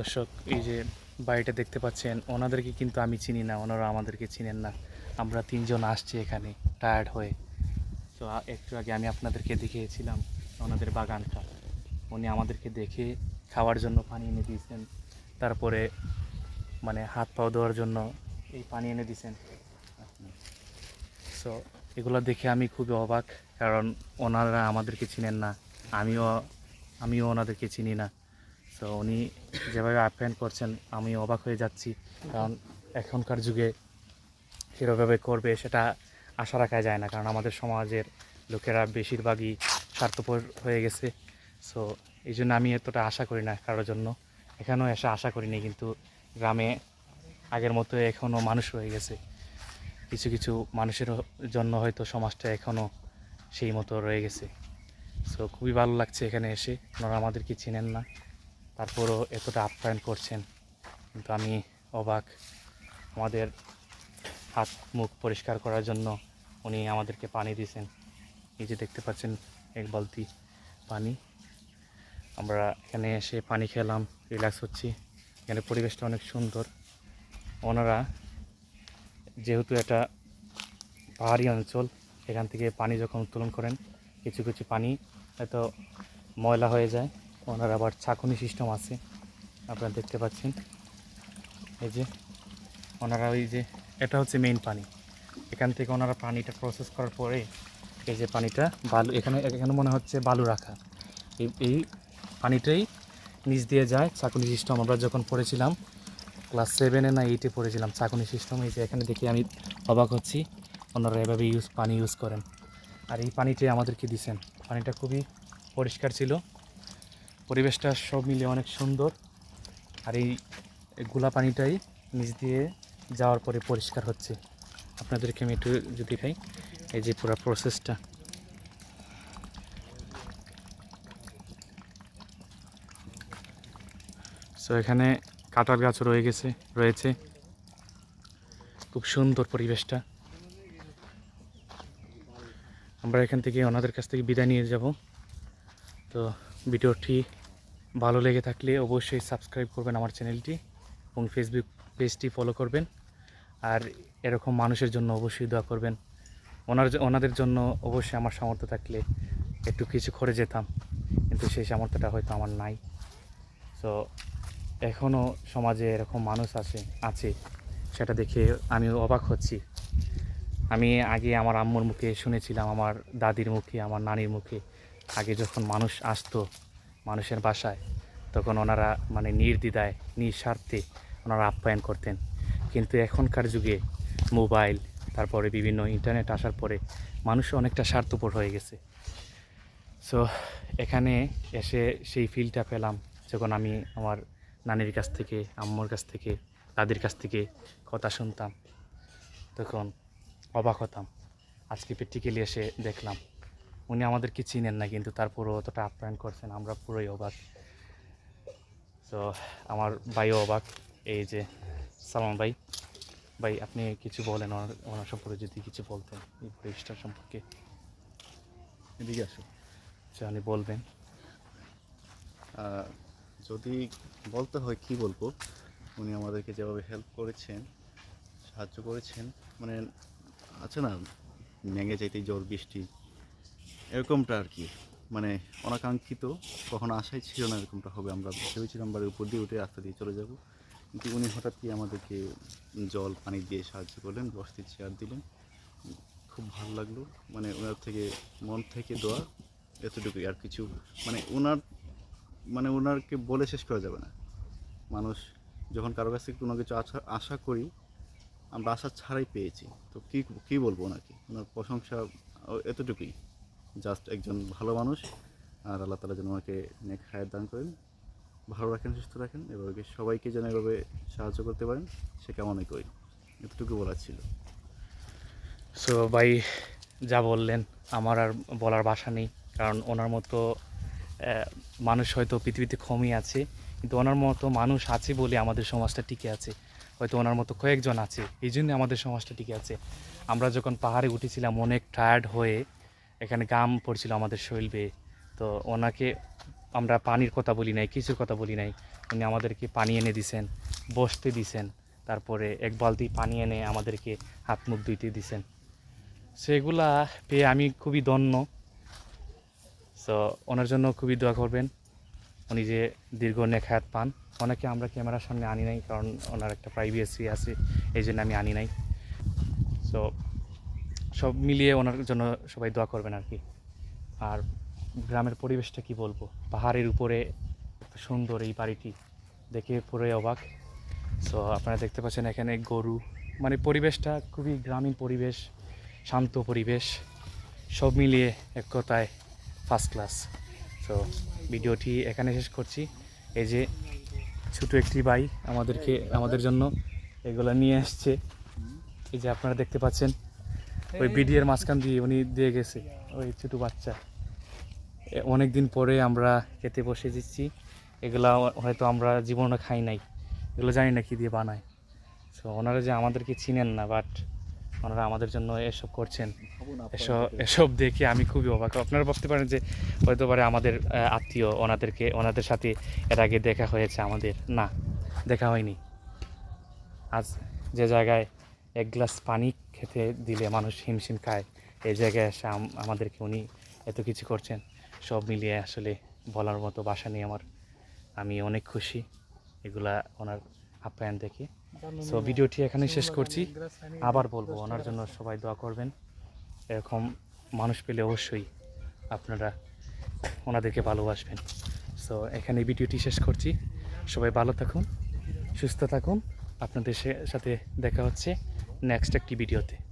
দর্শক, এই যে বাড়িটা দেখতে পাচ্ছেন, ওনাদেরকে কিন্তু আমি চিনি না, ওনারা আমাদেরকে চিনেন না। আমরা তিনজন আসছি এখানে টায়ার্ড হয়ে। তো একটু আগে আমি আপনাদেরকে দেখিয়েছিলাম ওনাদের বাগানটা। উনি আমাদেরকে দেখে খাওয়ার জন্য পানি এনে দিয়েছেন। তারপরে মানে হাত পাও দেওয়ার জন্য এই পানি এনে দিয়েছেন। সো এগুলো দেখে আমি খুবই অবাক, কারণ ওনারা আমাদেরকে চিনেন না। আমিও আমিও ওনাদেরকে চিনি না। সো উনি যেভাবে আপ্যায়ন করছেন, আমি অবাক হয়ে যাচ্ছি। কারণ এখনকার যুগে কীভাবে করবে সেটা আশা রাখা যায় না। কারণ আমাদের সমাজের লোকেরা বেশিরভাগই স্বার্থপর হয়ে গেছে। সো এই জন্য আমি এতটা আশা করি না কারোর জন্য। এখানেও এসে আশা করিনি, কিন্তু গ্রামে আগের মতো এখনও মানুষ রয়ে গেছে। কিছু কিছু মানুষের জন্য হয়তো সমাজটা এখনও সেই মতো রয়ে গেছে। সো খুবই ভালো লাগছে এখানে এসে। ওনারা আমাদেরকে চেনেন না। তারপরও এতটা আপ্যায়ন করছেন। কিন্তু আমি অবাক। আমাদের হাত মুখ পরিষ্কার করার জন্য উনি আমাদেরকে পানি দিয়েছেন। এই যে দেখতে পাচ্ছেন, এক বালতি পানি। আমরা এখানে এসে পানি খেলাম, রিল্যাক্স হচ্ছি। এখানে পরিবেশটা অনেক সুন্দর। ওনারা যেহেতু এটা পাহাড়ি অঞ্চল, এখান থেকে পানি যখন উত্তোলন করেন, কিছু কিছু পানি হয়তো ময়লা হয়ে যায়। ওনার আবার ছাঁকুনি সিস্টেম আছে। আপনারা দেখতে পাচ্ছেন। এই যে, ওনারা ওই যে, এটা হচ্ছে মেইন পানি। এখান থেকে ওনারা পানিটা প্রসেস করার পরে এই যে পানিটা বালু, এখানে এখানে মনে হচ্ছে বালু রাখা। এই এই পানিটাই নিচ দিয়ে যায় চাকুনি সিস্টেম আমরা যখন পড়েছিলাম ক্লাস সেভেনে না এইটে পড়েছিলাম চাকুনি সিস্টেম এই যে এখানে দেখে আমি অবাক হচ্ছি, ওনারা এভাবে ইউজ পানি ইউজ করেন। আর এই পানিটাই আমাদেরকে দিছেন। পানিটা খুবই পরিষ্কার ছিল। পরিবেশটা সব মিলে অনেক সুন্দর। আর এই গুলা পানিটাই নিচ দিয়ে যাওয়ার পরে পরিষ্কার হচ্ছে। আপনাদেরকে আমি একটু যদি খাই এই যে পুরো প্রসেসটা সো এখানে কাঁঠাল গাছ রয়ে গেছে, রয়েছে। খুব সুন্দর পরিবেশটা। আমরা এখান থেকে ওনাদের কাছ থেকে বিদায় নিয়ে যাব। তো, ভিডিওটি ভালো লেগে থাকলে অবশ্যই সাবস্ক্রাইব করবেন আমার চ্যানেলটি এবং ফেসবুক পেজটি ফলো করবেন। আর এরকম মানুষের জন্য অবশ্যই দোয়া করবেন। ওনার ওনাদের জন্য অবশ্যই আমার সামর্থ্য থাকলে একটু কিছু করে যেতাম। কিন্তু সেই সামর্থ্যটা হয়তো আমার নাই। সো এখনও সমাজে এরকম মানুষ আছে আছে, সেটা দেখে আমি অবাক হচ্ছি। আমি আগে আমার আম্মুর মুখে শুনেছিলাম, আমার দাদির মুখে, আমার নানির মুখে। আগে যখন মানুষ আসতো মানুষের বাসায়, তখন ওনারা মানে নির্দ্বিধায়, নিঃস্বার্থে ওনারা আপ্যায়ন করতেন। কিন্তু এখনকার যুগে মোবাইল, তারপরে বিভিন্ন ইন্টারনেট আসার পরে মানুষ অনেকটা স্বার্থপর হয়ে গেছে। সো এখানে এসে সেই ফিলটা পেলাম যখন আমি আমার নানির কাছ থেকে, আম্মুর কাছ থেকে, দাদির কাছ থেকে কথা শুনতাম। তখন অবাক হতাম। আজকে প্র্যাকটিক্যালি এসে দেখলাম উনি আমাদেরকে চিনেন না কিন্তু তারপরও অতটা আপ্যায়ন করছেন। আমরা পুরোই অবাক। তো আমার ভাইও অবাক। এই যে সালমান ভাই ভাই আপনি কিছু বলেন ওনার ওনার সম্পর্কে যদি কিছু বলতেন এই পরিবেশটার সম্পর্কে। এদিকে আসো। আচ্ছা আপনি বলবেন। যদি বলতে হয় কি বলব উনি আমাদেরকে যেভাবে হেল্প করেছেন সাহায্য করেছেন মানে আছে না নেঙে যাইতে জ্বর বৃষ্টি এরকমটা আর কি। মানে অনাকাঙ্ক্ষিত, কখনো আশাই ছিল না এরকমটা হবে। আমরা ভেবেছিলাম বাড়ির উপর দিয়ে উঠে রাস্তা দিয়ে চলে যাব। কিন্তু উনি হঠাৎ কি আমাদেরকে জল, পানি দিয়ে সাহায্য করলেন বসতে চেয়ার দিলেন। খুব ভালো লাগল। মানে ওনার থেকে মন থেকে দোয়া, এতটুকুই। আর কিছু মানে ওনার মানে ওনারকে বলে শেষ করা যাবে না। মানুষ, যখন কারও কাছ থেকে কোনো কিছু আশা আশা করি, আমরা আশা ছাড়াই পেয়েছি। তো কী কী বলব ওনাকে? ওনার প্রশংসা এতটুকুই। জাস্ট একজন ভালো মানুষ আর আল্লাহ তালা যেন ওনাকে নেক হায়াত দান করেন। ভালো রাখেন, সুস্থ রাখেন এভাবে সবাইকে যেন এভাবে সাহায্য করতে পারেন, সে কেমনই করি। এতটুকু বলার ছিল। সো ভাই যা বললেন, আমার আর বলার ভাষা নেই। কারণ ওনার মতো মানুষ হয়তো পৃথিবীতে কমই আছে, কিন্তু ওনার মতো মানুষ আছে বলে আমাদের সমাজটা টিকে আছে। হয়তো ওনার মতো কয়েকজন আছে, এই জন্য আমাদের সমাজটা টিকে আছে। আমরা যখন পাহাড়ে উঠেছিলাম, অনেক টায়ার্ড হয়ে এখানে গাম পড়ছিল আমাদের বেয়ে। তো ওনাকে আমরা পানির কথা বলি নাই কিছুর কথা বলি নাই। উনি আমাদেরকে পানি এনে দিছেন, বসতে দিছেন। তারপরে এক বালতি পানি এনে আমাদেরকে হাত মুখ ধুইতে দিছেন। সেগুলা পেয়ে আমি খুবই দন্য সো ওনার জন্য খুবই দোয়া করবেন। উনি যে দীর্ঘ নেখায়াত পান। অনেকে আমরা ক্যামেরার সামনে আনি নাই, কারণ ওনার একটা প্রাইভেসি আছে, এই জন্য আমি আনি নাই। সো সব মিলিয়ে ওনার জন্য সবাই দোয়া করবেন আর কি। আর গ্রামের পরিবেশটা কি বলব? পাহাড়ের উপরে সুন্দর এই বাড়িটি, দেখে পুরোই অবাক। সো আপনারা দেখতে পাচ্ছেন এখানে গরু মানে পরিবেশটা খুবই গ্রামীণ পরিবেশ, শান্ত পরিবেশ, সব মিলিয়ে এক কথায় ফার্স্ট ক্লাস সো ভিডিওটি এখানে শেষ করছি। এই যে ছোটো একটি বাই আমাদেরকে, আমাদের জন্য এগুলো নিয়ে আসছে। এই যে আপনারা দেখতে পাচ্ছেন ওই বিডিএর মাঝখান দিয়ে উনি দিয়ে গেছে ওই ছোটো বাচ্চা। অনেক দিন পরে আমরা খেতে বসে দিচ্ছি। এগুলা হয়তো আমরা জীবনে খাই নাই। এগুলো জানি না কী দিয়ে বানায়। সো ওনারা যে আমাদেরকে চিনেন না বাট ওনারা আমাদের জন্য এসব করছেন। এসব এসব দেখে আমি খুবই অবাক। আপনারা ভাবতে পারেন যে হয়তো পারে আমাদের আত্মীয় ওনাদেরকে ওনাদের সাথে এর আগে দেখা হয়েছে আমাদের। না দেখা হয়নি। আজ যে জায়গায় এক গ্লাস পানি খেতে দিলে মানুষ হিমশিম খায়। এই জায়গায় এসে আমাদেরকে উনি এত কিছু করছেন। সব মিলিয়ে আসলে বলার মতো বাসা নেই আমার। আমি অনেক খুশি এগুলা ওনার আপ্যায়ন দেখে। সো ভিডিওটি এখানে শেষ করছি। আবার বলব ওনার জন্য সবাই দোয়া করবেন। এরকম মানুষ পেলে অবশ্যই আপনারা ওনাদেরকে ভালোবাসবেন। সো এখানে ভিডিওটি শেষ করছি। সবাই ভালো থাকুন সুস্থ থাকুন। আপনাদের সে- সাথে দেখা হচ্ছে। নেক্সট একটি ভিডিওতে।